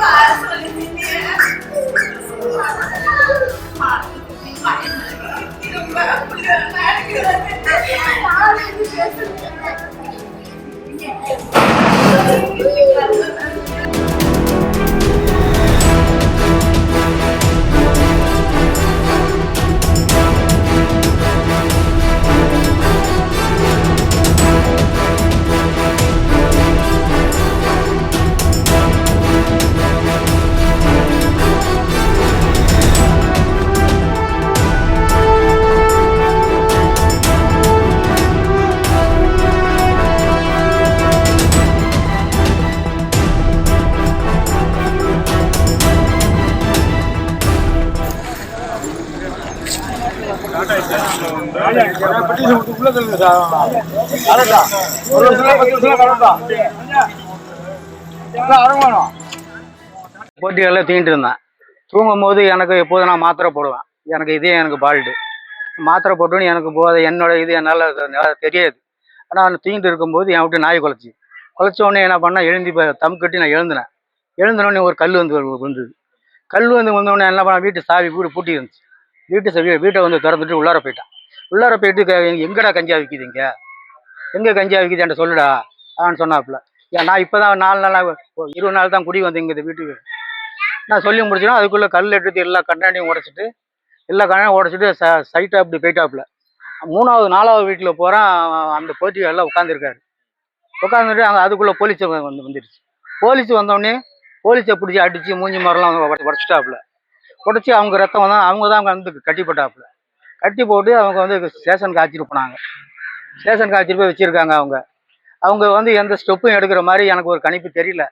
para போட்டிகளில் தீண்டு இருந்தேன். தூங்கும் போது எனக்கு எப்போது நான் மாத்திரை போடுவேன். எனக்கு இதே எனக்கு பால்டு. மாத்திரை போட்டோன்னு எனக்கு போத என்னோட இது என்னால் தெரியாது. ஆனால் நான் தீண்டு இருக்கும்போது என் விட்டு நாய் குலைச்சி. குலைச்ச உடனே என்ன பண்ணேன்? எழுந்தி போய் தம் கட்டி நான் எழுந்தினேன். எழுந்தினோடனே ஒரு கல் வந்து வந்தது. கல் வந்து வந்தோடனே என்ன பண்ண வீட்டு சாவி வீடு பூட்டி இருந்துச்சு வீட்டு சாவி வீட்டை வந்து திறந்துட்டு உள்ளார போயிட்டான். உள்ளார போயிட்டு எங்கடா கஞ்சா விற்கிது இங்கே எங்கே கஞ்சா விற்கிது என்கிட்ட சொல்லுடா ஆன்னு சொன்னாப்புல. ஏன் நான் இப்போ தான் நாலு நாளாக இருபது நாள் தான் குடி வந்தேன் இங்கே இந்த வீட்டுக்கு. நான் சொல்லி முடிச்சோன்னா அதுக்குள்ளே கல் எடுத்து எல்லா கண்ணாடியும் உடச்சிட்டு எல்லா கண்ணாடியும் உடைச்சிட்டு ச சைட்டாக அப்படி போயிட்டாப்புல. மூணாவது நாலாவது வீட்டில் போகிறான் அந்த போட்டி எல்லாம் உட்காந்துருக்காரு உட்காந்துட்டு அங்கே அதுக்குள்ளே போலீஸ் வந்து வந்துடுச்சு போலீஸ் வந்தோடனே போலீஸை பிடிச்சி அடித்து மூஞ்சி மரம்லாம் உடச்சிட்டாப்புல. குடிச்சு அவங்க ரத்தம் தான் அவங்க தான் அவங்க வந்து கட்டிப்பட்டாப்புல. கட்டி போட்டு அவங்க வந்து ஸ்டேஷனுக்கு அழைச்சிட்டு போனாங்க. ஸ்டேஷனுக்கு அழைச்சிட்டு போய் வச்சுருக்காங்க அவங்க. அவங்க வந்து எந்த ஸ்டெப்பும் எடுக்கிற மாதிரி எனக்கு ஒரு கணிப்பு தெரியல.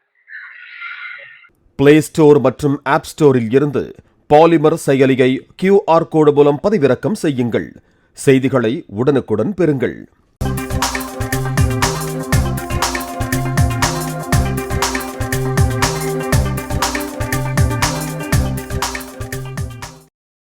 பிளே ஸ்டோர் மற்றும் ஆப் ஸ்டோரில் இருந்து பாலிமர் செயலியை கியூஆர் கோடு மூலம் பதிவிறக்கம் செய்யுங்கள். செய்திகளை உடனுக்குடன் பெறுங்கள்.